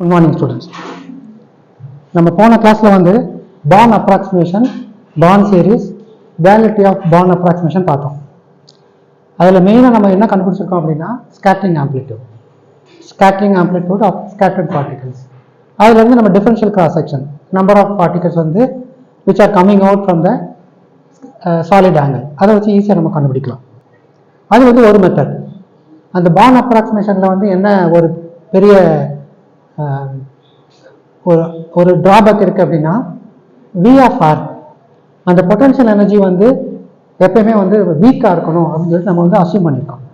Good morning students நம்ம போன கிளாஸில் வந்து Born approximation Born series validity of Born approximation பார்த்தோம். அதில் மெயினாக நம்ம என்ன கண்டுபிடிச்சிருக்கோம் அப்படின்னா scattering amplitude scattering amplitude of scattered particles அதுலேருந்து நம்ம differential cross section number of particles வந்து which are coming out from the solid angle அதை வச்சு ஈஸியாக நம்ம கண்டுபிடிக்கலாம். அது வந்து ஒரு மெத்தட் அந்த பான் அப்ராக்சிமேஷனில் வந்து என்ன ஒரு பெரிய ஒரு ஒரு ட்ராபேக் இருக்குது அப்படின்னா வி ஆஃப் ஆர் அந்த பொட்டன்ஷியல் எனர்ஜி வந்து எப்பயுமே வந்து வீக்காக இருக்கணும் அப்படின்னு சொல்லிட்டு நம்ம வந்து அசியூம் பண்ணியிருக்கோம்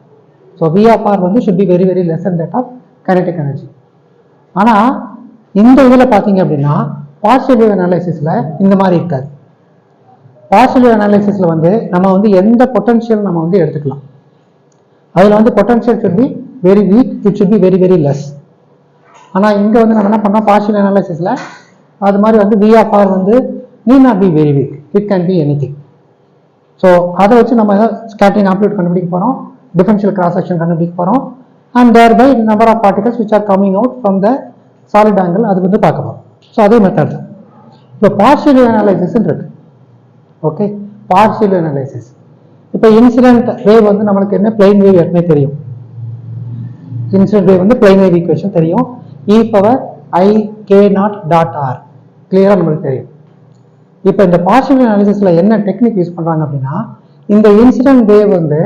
ஸோ வி ஆஃப் ஆர் வந்து should be very very less and that of kinetic energy ஆனால் இந்த இதில் பார்த்தீங்க அப்படின்னா பாசிட்டிவ் அனாலிசிஸில் இந்த மாதிரி இருக்காது. பாசிட்டிவ் அனாலிசிஸில் வந்து நம்ம வந்து எந்த பொட்டன்ஷியல் நம்ம வந்து எடுத்துக்கலாம். அதில் வந்து potential should be very weak it should be very very less ஆனால் இங்கே வந்து நம்ம என்ன பண்ணோம்? பார்ஷியல் அனாலிசிஸில் அது மாதிரி வந்து வி ஆஃப் ஆர் வந்து need not be very weak it can be anything so அதை வச்சு நம்ம ஸ்கேட்டிங் ஆப்ளியூட் கண்டுபிடிக்க போகிறோம் டிஃபரன்ஷியல் கிராஸ் செக்ஷன் கண்டுபிடிக்க போகிறோம் and thereby number of particles which are coming out from the solid angle அது வந்து பார்க்க போகிறோம் ஸோ அதே மெத்தட் தான். இப்போ பார்ஷியல் அனாலிசிஸ் இருக்கு. ஓகே பார்ஷியல் அனாலிசிஸ் இப்போ இன்சிடென்ட் வேவ் வந்து நம்மளுக்கு என்ன? பிளைன் வேவ் எப்பவுமே தெரியும். இன்சிடென்ட் வேவ் வந்து பிளைன் வேவ் ஈக்குவேஷன் தெரியும். E power i k naught dot r கிளியராக நம்மளுக்கு தெரியும். இப்போ இந்த பார்ஷியல் அனாலிசிஸில் என்ன டெக்னிக் யூஸ் பண்ணுறாங்க அப்படின்னா இந்த இன்சிடென்ட் வேவ் வந்து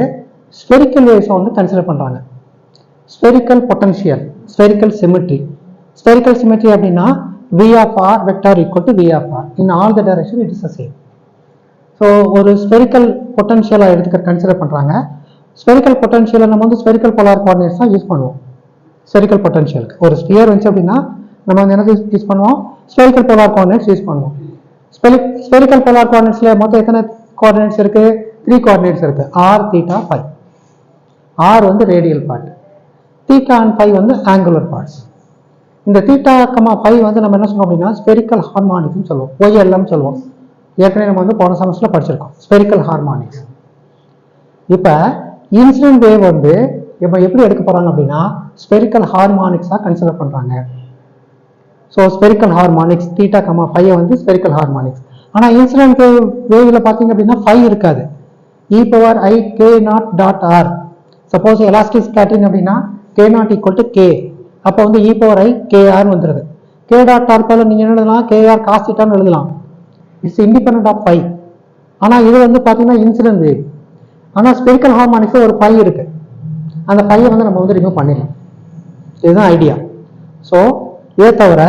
ஸ்பெரிக்கல் வேவ்ஸை வந்து கன்சிடர் பண்ணுறாங்க spherical potential spherical symmetry spherical symmetry அப்படின்னா V of R vector equal to V of R in all the direction it is a same so ஒரு ஸ்பெரிக்கல் பொட்டன்ஷியலாக எடுத்துக்க கன்சிடர் பண்ணுறாங்க ஸ்பெரிக்கல் பொட்டன்ஷியலை நம்ம வந்து ஸ்பெரிக்கல் போலார் கோஆர்டினேட்ஸ் தான் யூஸ் பண்ணுவோம். ஸ்பெரிக்கல் பொட்டன்ஷியலுக்கு ஒரு ஸ்பியர் வந்துச்சு அப்படின்னா நம்ம வந்து என்ன யூஸ் பண்ணுவோம்? ஸ்பெரிக்கல் போலார் கோஆர்டினேட்ஸ் யூஸ் பண்ணுவோம். ஸ்பெரிக்கல் போலார் கோஆர்டினேட்ஸில் மொத்தம் எத்தனை கோஆர்டினேட்ஸ் இருக்குது த்ரீ கோஆர்டினேட்ஸ் இருக்குது ஆர் தீட்டா ஃபைவ் ஆர் வந்து radial part theta and phi வந்து ஆங்குலர் பார்ட்ஸ் இந்த தீட்டா கமா ஃபைவ் வந்து நம்ம என்ன சொல்லுவோம் அப்படின்னா ஸ்பெரிக்கல் ஹார்மானிக்ஸ்னு சொல்லுவோம். ஒய்எல்எம் சொல்லுவோம். ஏற்கனவே நம்ம வந்து போன செமஸ்டரில் படிச்சிருக்கோம். ஸ்பெரிக்கல் ஹார்மானிக்ஸ் இப்போ இன்சிடென்ட் வேவ் வந்து இப்போ எப்படி எடுக்க போகிறாங்க அப்படின்னா ஸ்பெரிக்கல் ஹார்மானிக்ஸாக கன்சிடர் பண்ணுறாங்க so spherical harmonics theta comma phi வந்து ஸ்பெரிக்கல் ஹார்மானிக்ஸ் ஆனால் இன்சிடென்ட் வேவில் பார்த்தீங்க அப்படின்னா ஃபைவ் இருக்காது. E power i k naught dot R suppose elastic scattering அப்படின்னா K naught equal to K அப்போ வந்து இ பவர் ஐ கே ஆர்னு கே டாட் ஆர் போல நீங்கள் என்ன எழுதலாம்? கேஆர் ஆர் எழுதலாம். இட்ஸ் இண்டிபெண்ட் ஆஃப் ஃபைவ் ஆனால் இது வந்து பார்த்தீங்கன்னா இன்சிடென்ட் வேவ் ஆனால் ஸ்பெரிக்கல் ஹார்மானிக்ஸில் ஒரு ஃபைவ் இருக்குது அந்த ஃபைவை வந்து நம்ம வந்து ரிமூவ் பண்ணிடலாம். இதுதான் ஐடியா ஸோ இதை தவிர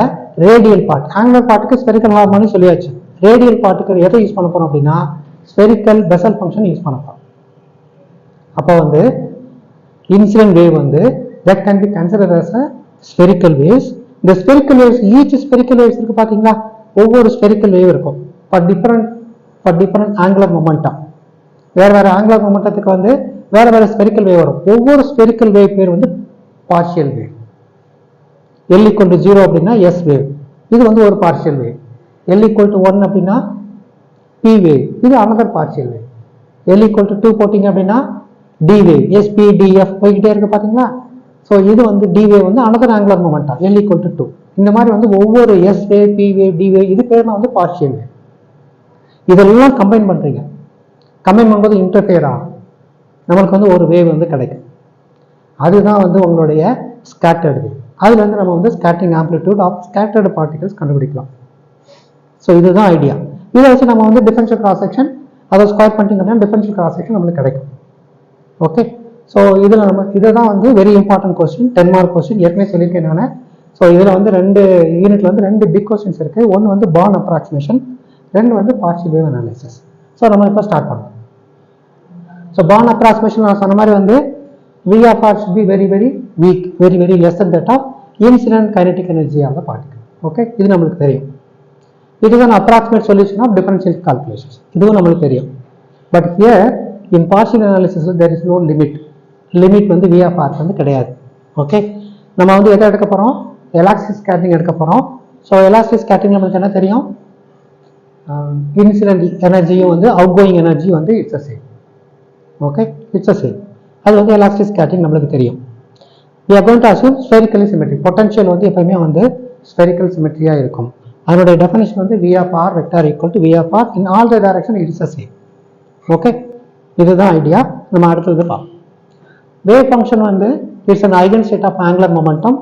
ரேடியல் பார்ட் ஆங்குலர் பார்ட்டுக்கு ஸ்பெரிக்கல் ஹார்மோனி சொல்லியாச்சு. ரேடியல் பார்ட்டுக்கு எதை யூஸ் பண்ண போறோம் அப்படின்னா ஸ்பெரிக்கல் பெசல் ஃபங்க்ஷன் யூஸ் பண்ண போகிறோம் அப்போ வந்து இன்சிடென்ட் வேவ் வந்து that can be consider as a spherical waves இந்த spherical waves each spherical waves இருக்கு பார்த்தீங்களா ஒவ்வொரு ஸ்பெரிக்கல் வேவ் இருக்கும். For different for different angular momentum வேற வேற ஆங்குலர் மொமெண்டத்துக்கு வந்து வேற வேற ஸ்பெரிக்கல் வேவ் வரும். ஒவ்வொரு ஸ்பெரிக்கல் வேவ் பேர் வந்து partial wave L equal to zero அப்படின்னா எஸ் வேவ் இது வந்து ஒரு partial wave L equal to one அப்படின்னா பி வேவ் இது another partial wave L equal to two போட்டிங்க அப்படின்னா டி வேவ் எஸ்பி டிஎஃப் போய்கிட்டே இருக்கு பார்த்தீங்களா ஸோ இது வந்து டி வேவ் வந்து another angular momenta L equal to two இந்த மாதிரி வந்து ஒவ்வொரு S wave P wave D wave இது பேர் தான் வந்து பார்ஷியல் வேவ் இதெல்லாம் கம்பைன் பண்ணுறீங்க கம்மிங் பண்ணும்போது இன்டர்ஃபியர் ஆகும். நம்மளுக்கு வந்து ஒரு வேவ் வந்து கிடைக்கும். அதுதான் வந்து உங்களுடைய ஸ்கேட்டர்டு அதில் வந்து நம்ம வந்து scattering amplitude of scattered particles கண்டுபிடிக்கலாம். ஸோ இதுதான் ஐடியா இதை வச்சு நம்ம வந்து டிஃபரன்ஷியல் கிராஸ் செக்ஷன் அதை ஸ்கொயர் பண்ணிட்டீங்க அப்படின்னா டிஃபரன்ஷியல் கிராஸ் செக்ஷன் நம்மளுக்கு கிடைக்கும். ஓகே ஸோ இதில் நம்ம இதை தான் வந்து very important question ten mark question ஏற்கனவே சொல்லியிருக்கேன் நான். ஸோ இதில் வந்து ரெண்டு யூனிட்ல வந்து ரெண்டு பிக் கொஸ்டின்ஸ் இருக்குது ஒன்று வந்து பான் அப்ராக்சிமேஷன் ரெண்டு வந்து பார்ஷியல் வேவ் அனாலிசிஸ் ஸோ நம்ம இப்போ ஸ்டார்ட் பண்ணலாம். ஸோ பான் அப்ராக்சிமேஷன் நான் சொன்ன மாதிரி வந்து V of R should be very very weak very very less than that of incident kinetic energy of the particle okay இது நம்மளுக்கு தெரியும். It is an approximate solution of differential calculations இதுவும் நம்மளுக்கு தெரியும். But here in partial analysis there is no limit limit வந்து V of R வந்து கிடையாது. Okay நம்ம வந்து எதை எடுக்க போகிறோம் எலாஸ்டிக் ஸ்கேட்டரிங் எடுக்க போகிறோம் ஸோ எலாஸ்டிக் ஸ்கேட்டரிங் நம்மளுக்கு என்ன தெரியும்? Um, இன்சிடென்ட் எனர்ஜியும் வந்து அவுட் கோயிங் எனர்ஜி வந்து it's a same okay it's a same அது வந்து எலாஸ்டிக் ஸ்கேட்டிங் நம்மளுக்கு தெரியும் we are going to assume spherical symmetry potential வந்து எப்பவுமே வந்து ஸ்பெரிக்கல் சிமெட்ரியாக இருக்கும் அதனுடைய டெஃபினேஷன் வந்து V of R vector equal to V of R in all the direction it's a same okay இதுதான் ஐடியா நம்ம அடுத்தது பார்ப்போம் வேவ் ஃபங்க்ஷன் வந்து it's an eigen state of angular momentum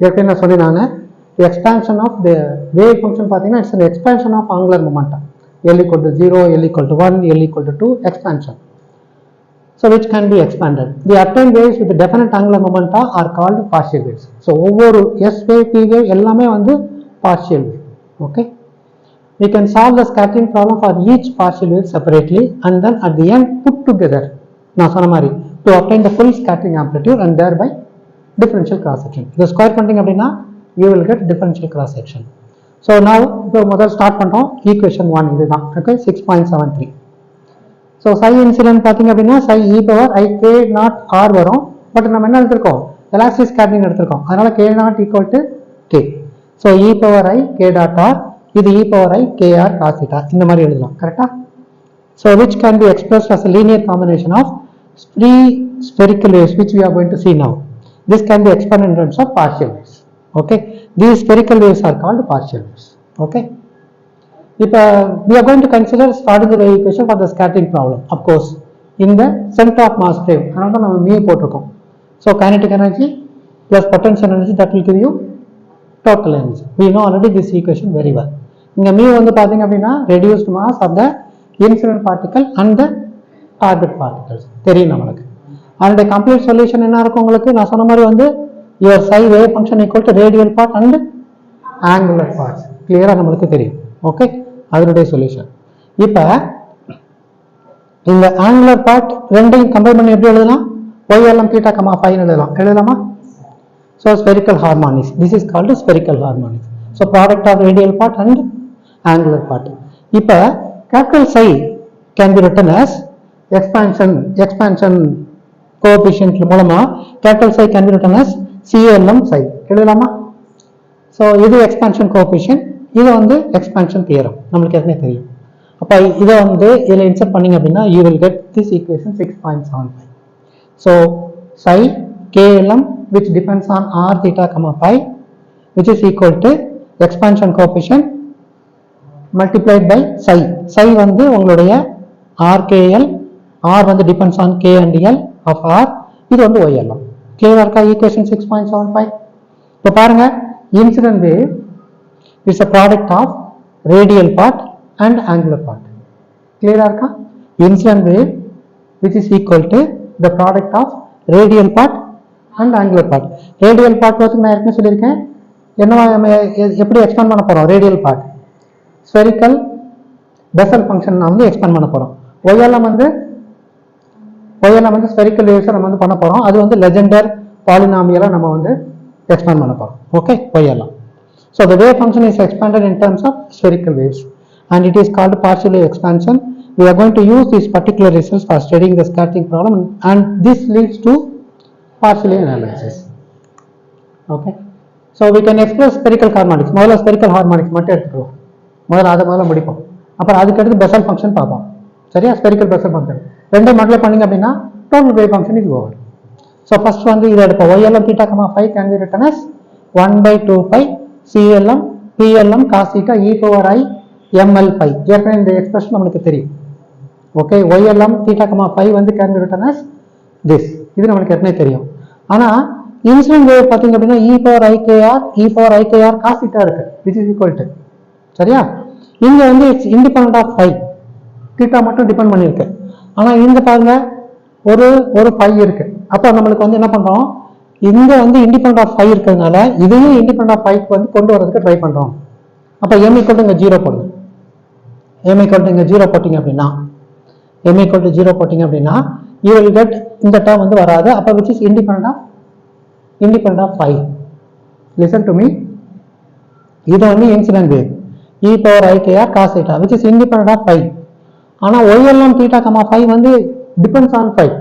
ஏற்கனவே நான் சொன்னேன் expansion of the wave function பார்த்தீங்கன்னா it's an expansion of angular momentum L equal to zero L equal to one L equal to two expansion so which can be expanded the obtained waves with definite angular momenta are called partial waves so ஒவ்வொரு s wave p wave எல்லாமே வந்து partial wave okay we can solve the scattering problem for each partial wave separately and then at the end put together நான் சொன்ன மாதிரி to obtain the full scattering amplitude and thereby differential cross section இதை square பண்ணிட்டீங்க அப்படின்னா you will get differential cross section so now இப்போ முதல் start பண்றோம் equation 1 இதுதான் okay 6.73 ஸோ சை இன்சிடென்ட் பார்த்தீங்க அப்படின்னா psi E power I K naught R வரும். பட் நம்ம என்ன எடுத்திருக்கோம்? எலாஸ்டிக் ஸ்கேட்டரிங் எடுத்திருக்கோம். அதனால K naught equal to K so E power I K dot R இது E power I K R cos theta இந்த மாதிரி எழுதலாம். கரெக்டா so which can be expressed as linear combination of three spherical waves which we are going to see now. This can be expanded in terms of partial waves. Okay? These spherical waves are called partial waves. Okay? இப்போ we are going to consider starting the wave equation for the scattering problem of course in the center of mass frame அதனால தான் நம்ம mu போட்டிருக்கோம் so kinetic energy plus potential energy that will give you total energy we know already this equation very well இங்க mu வந்து பாத்தீங்க அப்படின்னா reduced mass of the incident particle and the target particles தெரியும் நம்மளுக்கு அதனுடைய complete solution என்ன இருக்கும் உங்களுக்கு நான் சொன்ன மாதிரி வந்து your psi wave function equal to radial part and angular parts clear நம்மளுக்கு தெரியும் ஓகே அதனுடைய சொல்யூஷன் இப்போ இந்த ஆங்குலர் பார்ட் ரெண்டையும் கம்பேர் பண்ணி எப்படி எழுதலாம்? ஒய்எல்எம் தீட்டா கமா ஃபைன் எழுதலாம். எழுதலாமா? So spherical harmonics this is called spherical harmonics so product of radial part and angular part இப்போ capital psi can be written as expansion expansion coefficient மூலமா capital psi can be written as CLM psi எழுதலாமா? So இது expansion coefficient இது வந்து expansion theorem நம்மளுக்கு ஏற்கனவே தெரியும் அப்போ இதை வந்து இதில் இன்சர்ட் பண்ணீங்க அப்படின்னா you will get this equation six point seven five so psi KLM which depends on r theta comma phi which is equal to expansion coefficient multiplied by psi psi வந்து உங்களுடைய RKL R வந்து depends on K and L of R இது வந்து YLM clear இருக்கா equation 6.75 இப்போ பாருங்க incident wave it's a product of radial part and angular part கிளியராக இருக்கா incident wave which is equal to the product of radial part and angular part radial part பார்த்துக்கு நான் ஏற்கனவே சொல்லியிருக்கேன் என்னவா நம்ம எப்படி எக்ஸ்பேண்ட் பண்ண போகிறோம் radial part spherical Bessel function நான் வந்து எக்ஸ்பேண்ட் பண்ண போகிறோம் ஒய்எல்லாம் வந்து ஒய்எல்லாம் வந்து ஸ்பெரிக்கல் வேவ்ஸை நம்ம வந்து பண்ண போகிறோம் அது வந்து லெஜெண்டர் பாலினாமியெல்லாம் நம்ம வந்து எக்ஸ்பேண்ட் பண்ண போகிறோம் okay YLM So the wave function is expanded in terms of spherical waves and it is called partial wave expansion. We are going to use these particular results for studying the scattering problem and this leads to partial wave analysis. Okay. So we can express spherical harmonics. முதல்ல spherical harmonics மட்டும் எடுத்துக்கிறோம் முதல்ல அதை முதல்ல முடிப்போம் அப்புறம் அதுக்கடுத்து Bessel function பார்ப்போம் சரியா ஸ்பெரிக்கல் பெசல் ஃபங்க்ஷன் ரெண்டையும் மல்டிப்ளை பண்ணீங்க அப்படின்னா டோட்டல் வேவ் ஃபங்க்ஷன் இது ஓவர் ஸோ ஃபர்ஸ்ட் வந்து இதை எடுப்போம் Y L M theta comma five can be written as one by two five C L M P L M cos E power I M L phi ஏற்கனவே இந்த expression நம்மளுக்கு தெரியும். Okay Y L M theta comma phi வந்து can written as this இது நம்மளுக்கு ஏற்கனவே தெரியும். ஆனால் இன்சிடென்ட் வேவ் பார்த்தீங்க அப்படின்னா E power I K R E power I K R cos theta இருக்கு. விச் இஸ் ஈக்குவல் டு சரியா? இங்க வந்து it's independent of phi theta மட்டும் டிபெண்ட் பண்ணியிருக்கு ஆனால் இந்த பாருங்க ஒரு ஒரு ஃபைவ் இருக்கு. அப்போ நம்மளுக்கு வந்து என்ன பண்ணுறோம் இங்க வந்து இண்டிபெண்ட் ஆஃப் ஃபைவ் இருக்கிறதுனால இதையும் இண்டிபெண்ட் ஆஃப் ஃபைவ் வந்து கொண்டு வரதுக்கு ட்ரை பண்றோம். அப்போ எம் ஈக்குவல் இங்க ஜீரோ போடுங்க. எம் ஈக்குவல் இங்க ஜீரோ போட்டீங்க அப்படின்னா எம் ஈக்குவல் டு ஜீரோ போட்டீங்க அப்படின்னா யூ வில் கெட் இந்த டேர்ம் வந்து வராது. அப்போ which is independent of independent of phi listen to me இது வந்து incident wave E power IKR cos theta which is independent of phi ஆனால் ஒய்எல்லாம் தீட்டா கமா ஃபைவ் வந்து டிபெண்ட்ஸ் ஆன் ஃபைவ்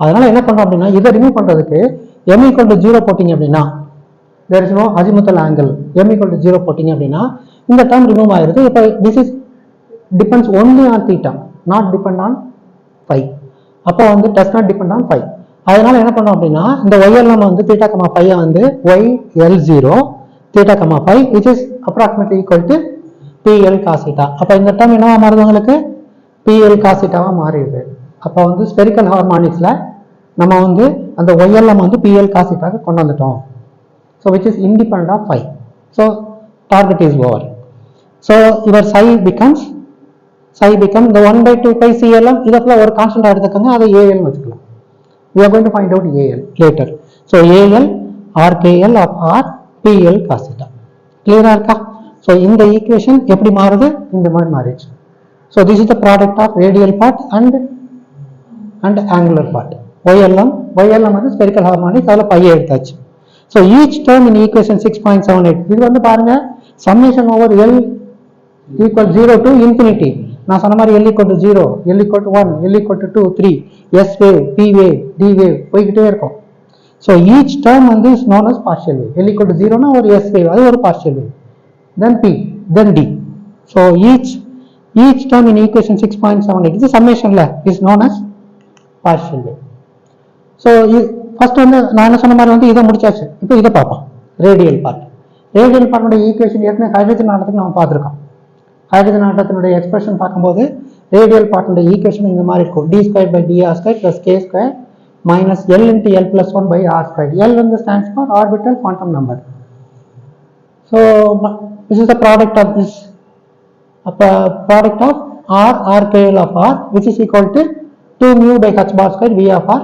அதனால என்ன பண்ணுறோம் அப்படின்னா இதை ரிமூவ் பண்ணுறதுக்கு எம் ஈக்குவல் டு ஜீரோ போட்டிங்க அப்படின்னா வேறு is no azimuthal angle M equal to zero போட்டிங்க அப்படின்னா இந்த டேர்ம் ரிமூவ் ஆயிருது. இப்போ this is depends only on theta not depend on phi அப்போ வந்து does not depend on phi அதனால என்ன பண்ணோம் அப்படின்னா இந்த ஒய்எல் நம்ம வந்து தீட்டா கமா ஃபைவ் வந்து Y L zero theta comma phi which is approximately equal to PL cos theta அப்போ இந்த டேர்ம் என்னவா மாறுது உங்களுக்கு? பிஎல் காசிட்டாவாக மாறிடுது. அப்போ வந்து ஸ்பெரிக்கல் ஹார்மானிக்ஸில் நம்ம வந்து அந்த ஒய்எல்எம் வந்து பிஎல் காசிட்டாக கொண்டு வந்துட்டோம். So which is independent of phi so target is over so இவர் சை பிகம்ஸ் சை பிகம் இந்த one by two pi CLM இதில் ஒரு கான்ஸ்டன்ட் எடுத்துக்கோங்க அதை ஏஎல் வச்சுக்கலாம். We are going to find out AL later. So AL RKL of R PL cos theta. Clear இருக்கா? So இந்த equation எப்படி மாறுது? இந்த மாதிரி மாறிடுச்சு. So this is the product of radial part and and angular part. ஒய்எல்எம் ஒய்எல்எம் வந்து spherical harmonic அதில் பையை எடுத்தாச்சு so each term in equation six point seven eight இது வந்து பாருங்கள் summation over L equal zero to infinity நான் சொன்ன மாதிரி L equal to zero L equal to one L equal to two three S wave P wave D wave போய்கிட்டே இருக்கும் so each term வந்து is known as partial wave L equal to ஜீரோனா ஒரு S wave அது ஒரு partial wave then P then D so each each term in equation six point seven eight இது சம்மேஷன்ல is known as partial wave so first வந்து நான் என்ன சொன்ன மாதிரி வந்து இதை முடிச்சாச்சு. இப்போ இதை பார்ப்போம். ரேடியல் பார்ட் ரேடியல் பார்ட்டோட ஈக்குவேஷன் ஏற்கனவே ஹைட்ரஜன் ஆட்டத்துக்கு நம்ம பார்த்துருக்கோம். ஹைட்ரஜன் ஆட்டத்தினுடைய எக்ஸ்பிரஷன் பார்க்கும்போது ரேடியல் பார்ட்டோட ஈக்குவேஷன் இந்த மாதிரி இருக்கும். D square by DR square plus K square minus L into L plus one by R square L வந்து stands for orbital quantum number so this is the product of this product of R R KL of R which is equal to 2 mu by h bar square V of R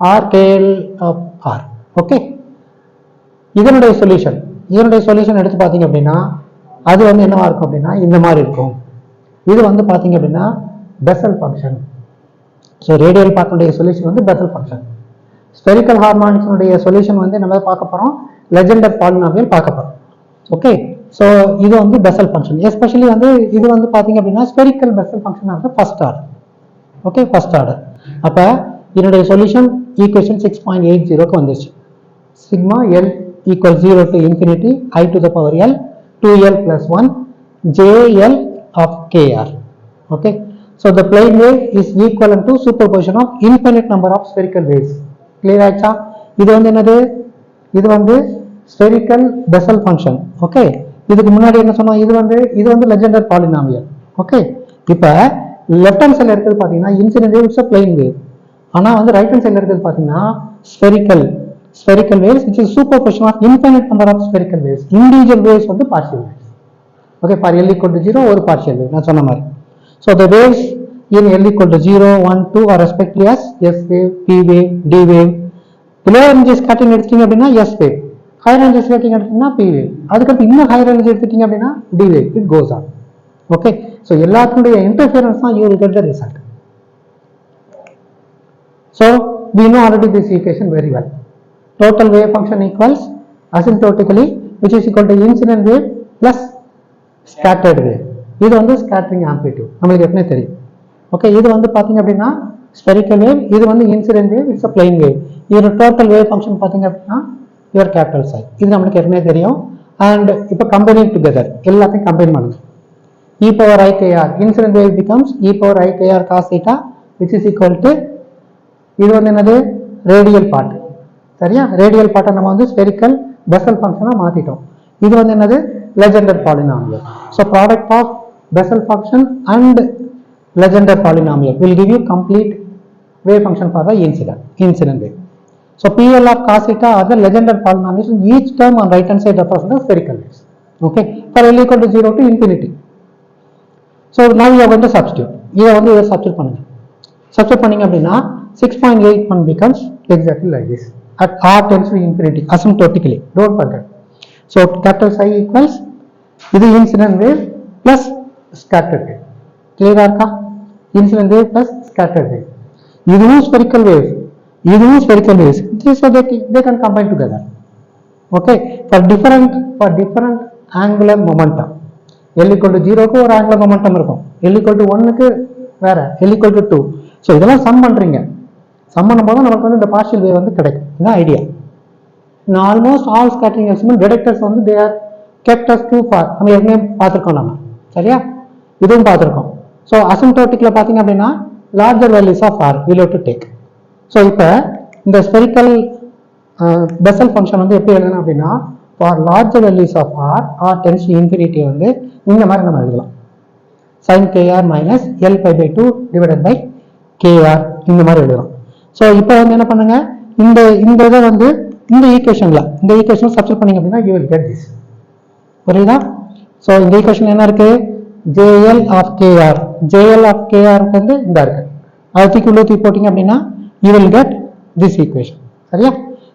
R KL R okay இதனுடைய solution இதனுடைய solution எடுத்து பார்த்தீங்க அப்படின்னா அது வந்து என்னவா இருக்கும் அப்படின்னா இந்த மாதிரி இருக்கும். இது வந்து பார்த்தீங்க அப்படின்னா பெசல் ஃபங்க்ஷன் ஸோ ரேடியல் பார்க்கனுடைய சொல்யூஷன் வந்து பெசல் ஃபங்க்ஷன் ஸ்பெரிக்கல் ஹார்மானிக்ஸினுடைய சொல்யூஷன் வந்து நம்ம பார்க்க போகிறோம் லெஜெண்டர் பாலினாமியல் பார்க்க போகிறோம் ஓகே ஸோ இது வந்து பெசல் ஃபங்க்ஷன் எஸ்பெஷலி வந்து இது வந்து பார்த்தீங்க அப்படின்னா spherical Bessel function of first order okay first order அப்போ இதனுடைய solution equation six point eight ஜீரோக்கு வந்துருச்சு. Sigma L equal zero to infinity I to the power L two L plus one JL of KR okay so the plane wave is equal to superposition of infinite number of spherical waves clear ஆச்சா இது வந்து என்னது? இது வந்து spherical Bessel function okay இதுக்கு முன்னாடி என்ன சொன்னோம்? இது வந்து இது வந்து லெஜெண்டர் பாலினாமியல் ஓகே இப்போ லெஃப்ட் ஹேண்ட் சைடில் இருக்கிறது பார்த்தீங்கன்னா incident wave it's a plane wave ஆனால் வந்து ரைட் ஹேண்ட் சைடில் இருக்கிறது பார்த்தீங்கன்னா spherical spherical waves it's is superposition of infinite number of spherical waves individual waves வந்து partial waves okay for L equal to zero ஒரு பார்ஷியல் வேவ் நான் சொன்ன மாதிரி. So the waves in L equal to zero one two are respectively as S wave P wave D wave below energy scattering எடுத்தீங்க அப்படின்னா S wave higher energy scattering எடுத்தீங்கன்னா P wave அதுக்கப்புறம் இன்னும் higher energy எடுத்துட்டீங்க அப்படின்னா D wave it goes on okay so எல்லாத்தினுடைய interference தான் you will get the result So we know already this equation very well. Total wave function equals asymptotically which is equal to incident wave plus scattered wave. இது வந்து scattering amplitude நம்மளுக்கு எப்பவுமே தெரியும் okay இது வந்து பார்த்தீங்க அப்படின்னா ஸ்பெரிக்கல் வேவ் இது வந்து incident wave it's a plane wave இதோட டோட்டல் வேவ் ஃபங்க்ஷன் பார்த்தீங்க அப்படின்னா யுவர் கேபிட்டல் சைட் இது நம்மளுக்கு எப்பவுமே தெரியும் அண்ட் இப்போ கம்பைனிங் டுகெதர் எல்லாத்தையும் கம்பைன் பண்ணுங்க E power IKR incident wave becomes E power IKR cos theta which is equal to இது வந்து என்னது ரேடியல் பார்ட் சரியா ரேடியல் பார்ட்டை நம்ம வந்து ஸ்பெரிக்கல் பெசல் ஃபங்க்ஷனாக மாற்றிட்டோம் இது வந்து என்னது Legendre polynomial so product of Bessel function and Legendre polynomial will give you complete wave function for the incident incident wave so pl of cos theta are the legendary polynomials each term on right hand side represents the spherical waves okay for l equal to 0 to infinity so now you are going to substitute இதை வந்து இதை substitute பண்ணுங்க substitute பண்ணீங்க அப்படின்னா 6.81 becomes exactly like this at r tends to infinity asymptotically don't forget so capital psi equals இது incident wave plus scattered wave clear இருக்கா incident wave plus scattered wave இதுவும் spherical waves இதுவும் spherical waves so they, they can combine together okay for different for different angular momentum L equal to 0 க்கு ஒரு angular momentum இருக்கும் L equal to 1 க்கு வேற L equal to 2 so இதெல்லாம் sum பண்றீங்க sum போது நமக்கு வந்து இந்த பார்ஷியல் வே வந்து கிடைக்கும். இதுதான் ஐடியா இந்த almost all scattering experiment detectors வந்து they are captors too for நம்ம ஏற்கனவே பார்த்துருக்கோம் நம்ம. சரியா? இதுவும் பார்த்துருக்கோம். ஸோ அசிம்டோட்டிக்ல பார்த்தீங்க அப்படின்னா larger values of R will to take so இப்போ இந்த ஸ்பெரிக்கல் பெசல் ஃபங்க்ஷன் வந்து எப்படி எழுதணும் அப்படின்னா for larger values of R R tends infinity வந்து இந்த மாதிரி நம்ம எழுதலாம். Sine KR minus L pi by two divided by KR இந்த மாதிரி எழுதலாம். ஸோ இப்போ வந்து என்ன பண்ணுங்க? இந்த இந்த இதை வந்து இந்த ஈக்குவேஷனில் இந்த ஈக்குவேஷன் சப்ஸ்ட் பண்ணீங்க அப்படின்னா யூ வில் கெட் திஸ் புரியுதா? ஸோ இந்த ஈக்குவேஷன் என்ன இருக்கு? JL of KR JL of KR வந்து இந்த இருக்கு. அதை தூக்கி உள்ள தூக்கி போட்டிங்க அப்படின்னா you will get this equation சரியா?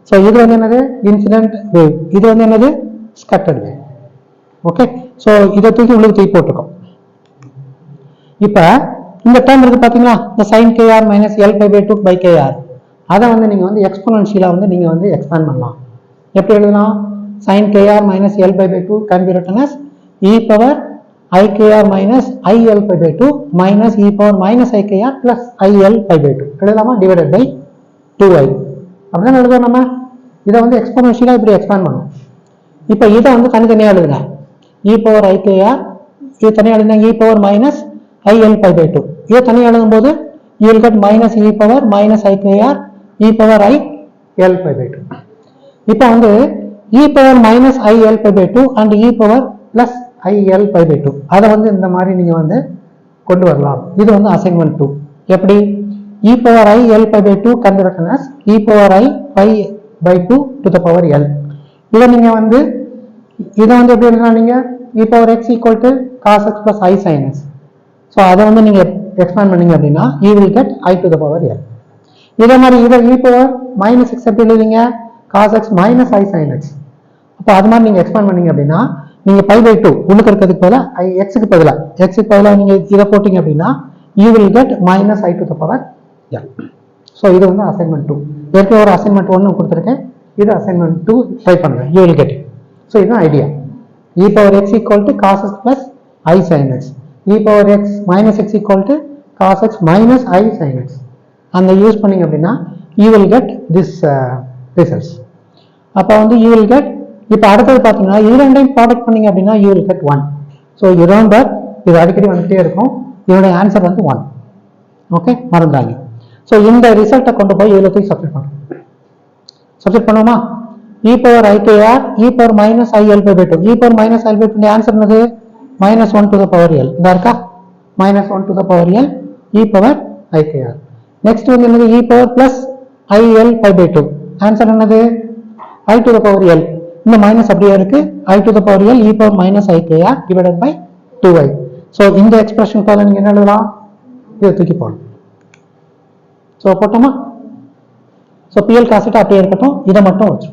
ஸோ இது வந்து என்னது? இன்சிடென்ட் வேவ் இது வந்து என்னது? ஸ்கட்டட் வேவ் ஓகே ஸோ இதை தூக்கி உள்ள தூக்கி போட்டிருக்கோம். இப்போ இந்த டேர்ம் இருக்கு பார்த்தீங்களா இந்த sine KR minus L pi by two by KR அதை வந்து நீங்கள் வந்து எக்ஸ்போனன்ஷியலாக வந்து நீங்கள் வந்து எக்ஸ்பேண்ட் பண்ணலாம். எப்படி எழுதலாம்? Sine KR minus L pi by two can be written as E power IKR minus IL pi by two minus E power minus IKR plus IL pi by two எழுதலாமா? டிவைடட் பை டூ ஐ அப்படிதான் எழுதுவோம் நம்ம. இதை வந்து எக்ஸ்போனன்ஷியலாக இப்படி expand பண்ணணும் இப்போ இதை வந்து தனித்தனியாக எழுதுங்க. இ பவர் ஐகேஆர் இது தனியாக எழுதுனாங்க E e power minus IL pi by two இதை தனியாக எழுதும்போது you will get minus E power minus IKR E power I L pi by two e e இப்போ வந்து E power minus i l pi by two and E power plus I L pi by two அதை வந்து இந்த மாதிரி நீங்கள் வந்து கொண்டு வரலாம். இது வந்து அசைன்மெண்ட் டூ எப்படி? E power i l pi by two converted as e power i pi by two to the power l இதை நீங்கள் வந்து இதை வந்து எப்படி எழுதலாம் நீங்கள் e e power x equal to cos எக்ஸ் plus ஐ sin x. ஸோ அதை வந்து நீங்கள் எக்ஸ்பேண்ட் பண்ணீங்க அப்படின்னா you will get i to the power l இதே மாதிரி இதை இ பவர் மைனஸ் எக்ஸ் எப்படி எழுதுவீங்க? Cos x minus i sin x அப்போ அது மாதிரி நீங்கள் எக்ஸ்பேண்ட் பண்ணீங்க அப்படின்னா நீங்கள் பை பை டூ உள்ளுக்கு இருக்கிறதுக்கு பதிலாக ஐ எக்ஸுக்கு பதிலாக எக்ஸுக்கு பதிலாக நீங்கள் இதை போட்டிங்க அப்படின்னா you will get minus i to the power l so இது வந்து அசைன்மெண்ட் டூ ஏற்கனவே ஒரு அசைன்மெண்ட் ஒன்று கொடுத்துருக்கேன். இது அசைன்மெண்ட் டூ ட்ரை பண்ணுறேன் யூ வில் கெட் ஸோ இதுதான் idea e power x equal to cos x plus i sin x e power x minus x equal to cos x minus i sin x அந்த use பண்ணிங்க அப்படின்னா you will get this results அப்போ வந்து you will get இப்போ அடுத்தது பார்த்தீங்கன்னா இது ரெண்டையும் ப்ராடக்ட் பண்ணீங்க அப்படின்னா you will get one so you remember இது அடிக்கடி வந்துகிட்டே இருக்கும். இதோட ஆன்சர் வந்து ஒன் ஓகே மறந்துடாங்க ஸோ இந்த ரிசல்ட்டை கொண்டு போய் இதில் போய் சப்மிட் பண்ணுறோம் சப்மிட் பண்ணுவோமா? E power i k r e power minus i l pi by two e power minus i l by two answer என்னது? Minus one to the power l இந்த இருக்கா? Minus one to the power l e power i k r next வந்து என்னது? E power plus i l pi by two answer என்னது? I to the power l இந்த minus அப்படியே இருக்கு. I to the power l e power minus i k r divided by two i so இந்த expression பதில் நீங்கள் என்ன எழுதலாம்? இதை தூக்கி போடணும். ஸோ போட்டோமா? ஸோ பிஎல் காசெட் அப்படியே இருக்கட்டும். இதை மட்டும் வச்சு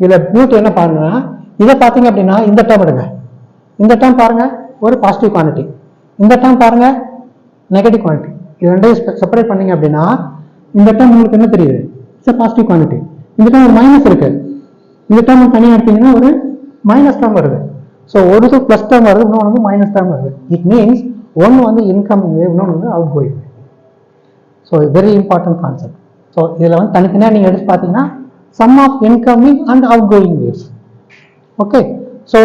இதில் பியூட்டி என்ன பாருங்கன்னா இதை பார்த்தீங்க அப்படின்னா இந்த டேம் எடுங்க. இந்த டேர்ம் பாருங்க ஒரு பாசிட்டிவ் குவான்டிட்டி இந்த டேர்ம் பாருங்க நெகட்டிவ் குவான்டிட்டி இது ரெண்டையும் செப்பரேட் பண்ணீங்க அப்படின்னா இந்த டேர்ம் உங்களுக்கு என்ன தெரியுது? இட்ஸ் பாசிட்டிவ் குவான்டிட்டி இந்த டேர்ம் ஒரு மைனஸ் இருக்கு. இந்த டேர்ம் தனியாக எடுத்தீங்கன்னா ஒரு மைனஸ் டேர்ம் வருது. ஸோ ஒரு இது ப்ளஸ் டேர்ம் வருது இன்னொன்று வந்து மைனஸ் டேர்ம் வருது. இட் மீன்ஸ் ஒன்று வந்து இன்கமிங் வேவ் இன்னொன்று வந்து outgoing wave so very important concept so இதில் வந்து தனித்தனியாக நீங்கள் எடுத்து பார்த்தீங்கன்னா sum of incoming and outgoing waves okay so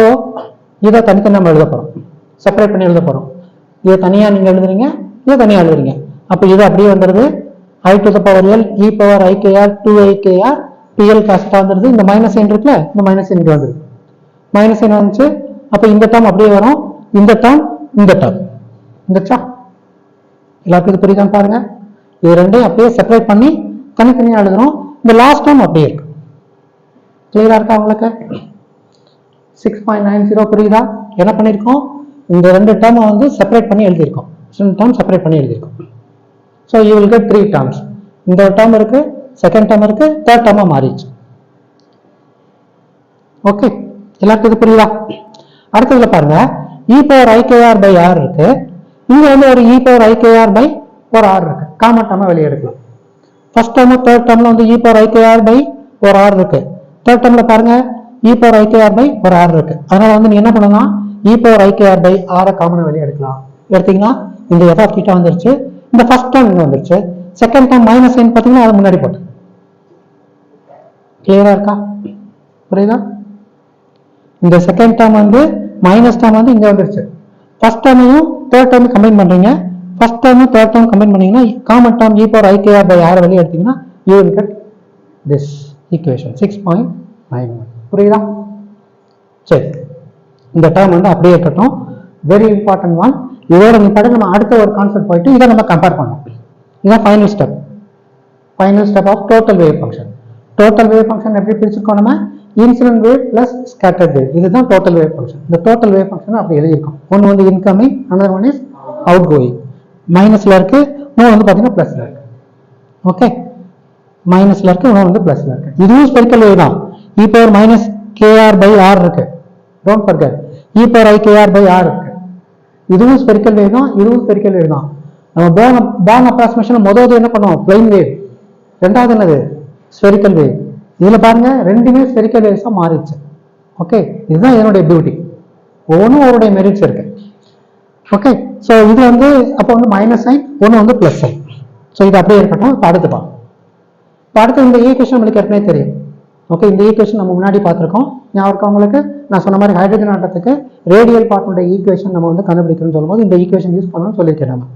இதை தனித்தனி நம்ம எழுத போகிறோம் செப்பரேட் பண்ணி எழுத போகிறோம் இதை தனியாக நீங்கள் எழுதுறீங்க இதை தனியாக எழுதுறீங்க. அப்போ இது அப்படியே வந்துடுது. I to the power l e power i k r two i k r p l காஸ்ட்டாக வந்துடுது. இந்த மைனஸ் சைன் இருக்குல்ல இந்த மைனஸ் சைன் இங்கே வந்துடுது. மைனஸ் சைன் வந்துச்சு. அப்போ இந்த டேம் அப்படியே வரும். இந்த டேர்ம் இந்த டேர்ம் வந்துச்சா எல்லாத்துக்கும் இது புரியுதான்னு பாருங்க. இது ரெண்டையும் அப்படியே செப்பரேட் பண்ணி தனித்தனியாக எழுதுறோம். இந்த லாஸ்ட் டேம் அப்படியே இருக்கு. கிளியரா இருக்கா உங்களுக்கு? சிக்ஸ் பாயிண்ட் நைன் ஜீரோ புரியுதா என்ன பண்ணியிருக்கோம்? இந்த ரெண்டு டேர்மை வந்து செப்பரேட் பண்ணி எழுதியிருக்கோம். ரெண்டு டேர்ம் செப்பரேட் பண்ணி எழுதியிருக்கோம். So you will get three terms இந்த ஒரு டேர்ம் இருக்கு செகண்ட் டேர்ம் இருக்கு தேர்ட் டேர்மாக மாறிடுச்சு. ஓகே எல்லாருக்கும் இது புரியுதா? அடுத்ததுல பாருங்க. E power i k r by r இருக்கு. இங்க வந்து ஒரு e power i k r by ஒரு ஆர் இருக்கு. காமன் டேர்மா வெளியே எடுக்கலாம். ஃபர்ஸ்ட் டேர்ம் தேர்ட் டேர்ம்ல வந்து e power i k r by ஒரு ஆர் இருக்கு. தேர்ட் டேர்ம்ல பாருங்க. E power i k r by ஒரு ஆர் இருக்கு. அதனால வந்து நீ என்ன பண்ணலாம்? E power I K R by ஆரை காமன் வெளியே எடுக்கலாம். எடுத்தீங்கன்னா இந்த எஃப் ஆஃப் தீட்டா வந்துருச்சு. இந்த ஃபர்ஸ்ட் டேர்ம் இங்க வந்துருச்சு. செகண்ட் டேர்ம் மைனஸ் சைன் பார்த்தீங்கன்னா அது முன்னாடி போட்டு. கிளியரா இருக்கா? புரியுதா? இந்த செகண்ட் டேர்ம் வந்து மைனஸ் டேர்ம் வந்து இங்க வந்துருச்சு. ஃபர்ஸ்ட் டேர்மையும் தேர்ட் டேர்ம் கம்பைன் பண்றீங்க. First term third term combine பண்ணீங்கன்னா common term e power i k r by r வெளியே எடுத்தீங்கன்னா you will get this equation six point nine one புரியுதா? சரி. இந்த டேர்ம் வந்து அப்படியே இருக்கட்டும். வெரி இம்பார்ட்டன்ட் ஒன் இதோட நீ படம் நம்ம அடுத்த ஒரு கான்செப்ட் போயிட்டு இதை நம்ம கம்பேர் பண்ணோம் இதான் final step final step of total wave function total wave function எப்படி பிரிச்சிருக்கோம் நம்ம? Incident wave plus scattered wave இதுதான் டோட்டல் வேவ் ஃபங்க்ஷன் இந்த டோட்டல் வேவ் ஃபங்க்ஷன் அப்படி எழுதியிருக்கோம். ஒன்று வந்து incoming another one is outgoing மைனஸில் இருக்குது இன்னும் வந்து பார்த்தீங்கன்னா ப்ளஸில் இருக்குது ஓகே மைனஸில் இருக்குது இன்னும் வந்து ப்ளஸில் இருக்குது இதுவும் ஸ்பெரிக்கல் வேவ் தான். E power minus k r by r இருக்கு. Don't forget e power i k r by r இருக்கு. இதுவும் ஸ்பெரிக்கல் வேவ் தான் இதுவும் ஸ்பெரிக்கல் வேவ் தான். நம்ம பேர்ன் பேர்ன் அப்ராக்சிமேஷன் முதல் என்ன பண்ணுவோம்? பிளைன் வேவ் ரெண்டாவது என்னது? ஸ்பெரிக்கல் வேவ் இதில் பாருங்க ரெண்டுமே ஸ்பெரிக்கல் தான் மாறிடுச்சு. ஓகே இதுதான் இதனுடைய பியூட்டி ஒவ்வொன்றும் அவருடைய மெரிட்ஸ் இருக்கு. ஓகே ஸோ இது வந்து அப்போ வந்து மைனஸ் சைன் ஒன்று வந்து ப்ளஸ் சைன் ஸோ இது அப்படியே இருக்கட்டும். இப்போ அடுத்து பார்ப்போம் இப்போ அடுத்து இந்த ஈக்குவேஷன் நம்மளுக்கு ஏற்கனவே தெரியும். ஓகே இந்த ஈக்குவேஷன் நம்ம முன்னாடி பார்த்துருக்கோம். ஞாபகம் அவங்களுக்கு நான் சொன்ன மாதிரி ஹைட்ரஜன் ஆட்டத்துக்கு ரேடியல் பார்ட்னுடைய ஈக்குவேஷன் நம்ம வந்து கண்டுபிடிக்கணும்னு சொல்லும்போது இந்த ஈக்குவேஷன் யூஸ் பண்ணணும்னு சொல்லியிருக்கேன் நம்ம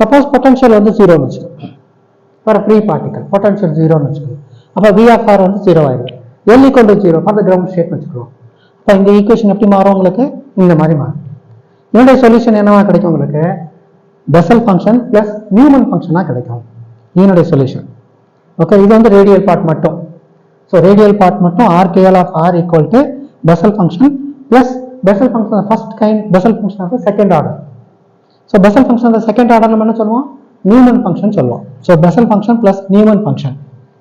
சப்போஸ் பொட்டன்ஷியல் வந்து ஜீரோன்னு வச்சுக்கோங்க ஃபார் ஃப்ரீ பார்ட்டிகல் பொட்டன்ஷியல் ஜீரோன்னு வச்சுக்கோங்க அப்போ வி ஆஃப் ஆர் வந்து ஜீரோ ஆயிடும் l equal to zero for the ground state வச்சுக்கிறோம் இப்போ இந்த ஈக்குவேஷன் எப்படி மாறும் உங்களுக்கு? இந்த மாதிரி மாறும். என்னுடைய சொல்யூஷன் என்னவா கிடைக்கும் உங்களுக்கு? பெசல் ஃபங்க்ஷன் பிளஸ் நியூமன் ஃபங்க்ஷனாக கிடைக்கும். இதனுடைய சொல்யூஷன் ஓகே இது வந்து ரேடியல் பார்ட் மட்டும். ஸோ ரேடியல் பார்ட் மட்டும் r k l of r equal to Bessel function plus Bessel function first kind Bessel function of second order so Bessel function அந்த second order நம்ம என்ன சொல்லுவோம்? Neumann function சொல்லுவோம். So Bessel function plus Neumann function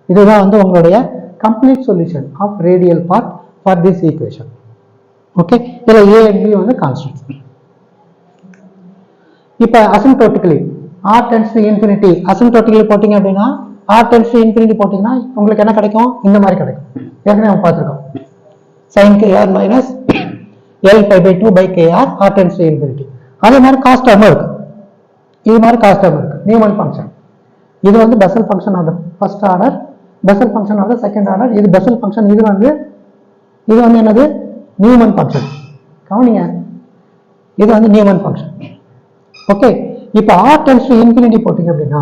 இதுதான் வந்து உங்களுடைய complete solution of radial part for this equation okay இதில் A and B வந்து கான்ஸ்டன்ட் இப்போ asymptotically r tends to infinity asymptotically போட்டிங்க அப்படின்னா ஆர் டென்ஸ் இன்ஃபினிட்டி போட்டிங்கன்னா உங்களுக்கு என்ன கிடைக்கும்? இந்த மாதிரி கிடைக்கும். ஏற்கனவே நம்ம பார்த்துருக்கோம். Sine K R minus L phi by two by K R R tends infinity அதே மாதிரி காஸ்ட் டேர்மும் இருக்கு இது மாதிரி காஸ்ட் டேர்ம் இருக்கு நியூமன் ஃபங்க்ஷன் இது வந்து Bessel function of the first order Bessel function of the second order இது பெசல் ஃபங்க்ஷன் இது வந்து இது வந்து என்னது? நியூமன் ஃபங்க்ஷன் கவனிங்க. இது வந்து நியூமன் ஃபங்க்ஷன் ஓகே இப்போ ஆர் டென்ஸ் டு இன்ஃபினிட்டி போட்டிங்க அப்படின்னா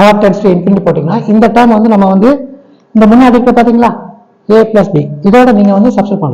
ஆர் டென்ஸ் டு இன்ஃபினிட்டி போட்டிங்கன்னா இந்த டேர்ம் வந்து நம்ம வந்து இந்த முன்னாடி இருக்க பார்த்தீங்களா ஏ பிளஸ் பி இதோட நீங்கள் வந்து சப்ஸ்டிட் பண்ணலாம்.